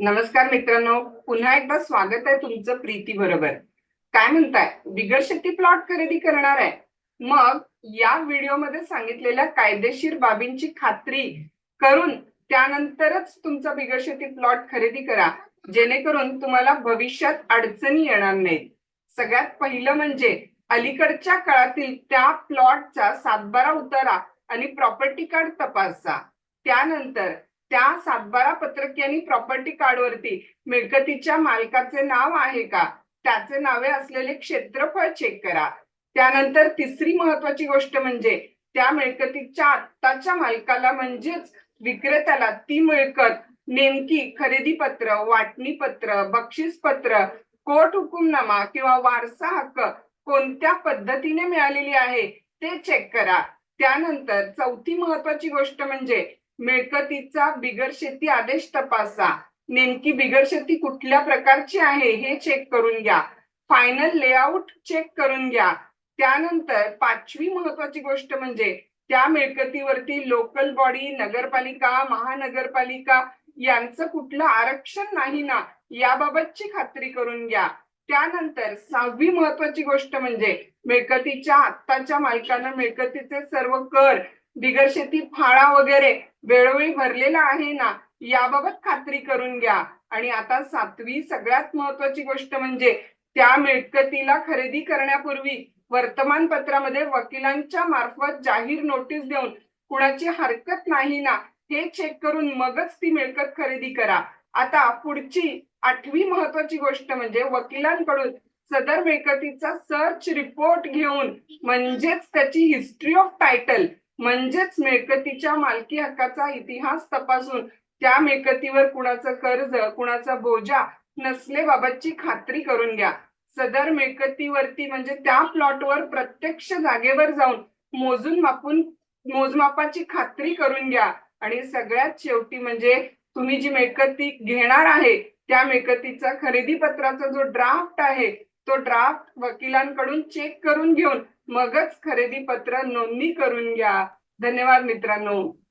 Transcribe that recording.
नमस्कार मित्रांनो पुन्हा एकदा स्वागत आहे तुमचं प्रीती बरोबर. काय म्हणताय? बिगर शेती प्लॉट खरेदी करणार आहे. मग या व्हिडिओमध्ये सांगितलेल्या कायदेशीर बाबींची खात्री करून त्यानंतरच तुमचा बिगर शेती प्लॉट खरेदी करा. जेणेकरून तुम्हाला भविष्यात अडचणी येणार नाहीत. सगळ्यात पहिलं म्हणजे अलीकडच्या काळातील त्या प्लॉटचा सातबारा उतारा आणि प्रॉपर्टी कार्ड तपासा. त्यानंतर त्या सातबारा पत्रक आणि प्रॉपर्टी कार्डवरती मिळकतीच्या मालकाचे नाव आहे का? त्याचे नावे असलेले क्षेत्रफळ चेक करा. त्यानंतर तिसरी महत्वाची गोष्ट म्हणजे त्या मिळकतीच्या आत्ताच्या मालकाला म्हणजेच विक्रेत्याला ती मिळकत नेमकी खरेदी पत्र वाटणी पत्र बक्षीस पत्र कोर्ट हुकुमनामा किंवा वारसा हक्क कोणत्या पद्धतीने मिळालेली आहे ते चेक करा. त्यानंतर चौथी महत्वाची गोष्ट म्हणजे मिळकतीचा बिगर शेती आदेश तपासा. नेमकी बिगर शेती कुठल्या प्रकारची आहे हे चेक करून घ्या. फायनल लेआउट चेक करून घ्या. त्यानंतर पाचवी महत्वाची गोष्ट म्हणजे त्या मिळकतीवरती लोकल बॉडी नगरपालिका महानगरपालिका यांचं कुठलं आरक्षण नाही ना याबाबतची खात्री करून घ्या. त्यानंतर सहावी महत्वाची गोष्ट म्हणजे मिळकतीच्या आत्ताच्या मालकानं मिळकतीचे सर्व कर बिगर शेती फाळा वगैरे वेळोवेळी भरलेला आहे ना याबाबत खात्री करून घ्या. आणि आता सातवी सगळ्यात महत्वाची गोष्ट म्हणजे त्या मिळकतीला खरेदी करण्यापूर्वी वर्तमानपत्रामध्ये वकिलांच्या मार्फत जाहीर नोटीस देऊन कुणाची हरकत नाही ना हे चेक करून मगच ती मिळकत खरेदी करा. आता पुढची आठवी महत्वाची गोष्ट म्हणजे वकिलांकडून सदर मिळकतीचा सर्च रिपोर्ट घेऊन म्हणजेच त्याची हिस्ट्री ऑफ टायटल म्हणजेच मिळकतीच्या मालकी हक्काचा इतिहास तपासून त्या मिळकतीवर कुणाचं कर्ज कुणाचा बोजा नसलेबाबतची खात्री करून घ्या. सदर मिळकतीवरती म्हणजे त्या प्लॉटवर प्रत्यक्ष जागेवर जाऊन मोजून मापून मोजमापाची खात्री करून घ्या. आणि सगळ्यात शेवटी म्हणजे तुम्ही जी मिळकती घेणार आहे त्या मिळकतीचा खरेदी पत्राचा जो ड्राफ्ट आहे तो ड्राफ्ट वकिलांकडून चेक करून घेऊन मगच खरेदी पत्र नोंदणी करून घ्या. धन्यवाद मित्रांनो.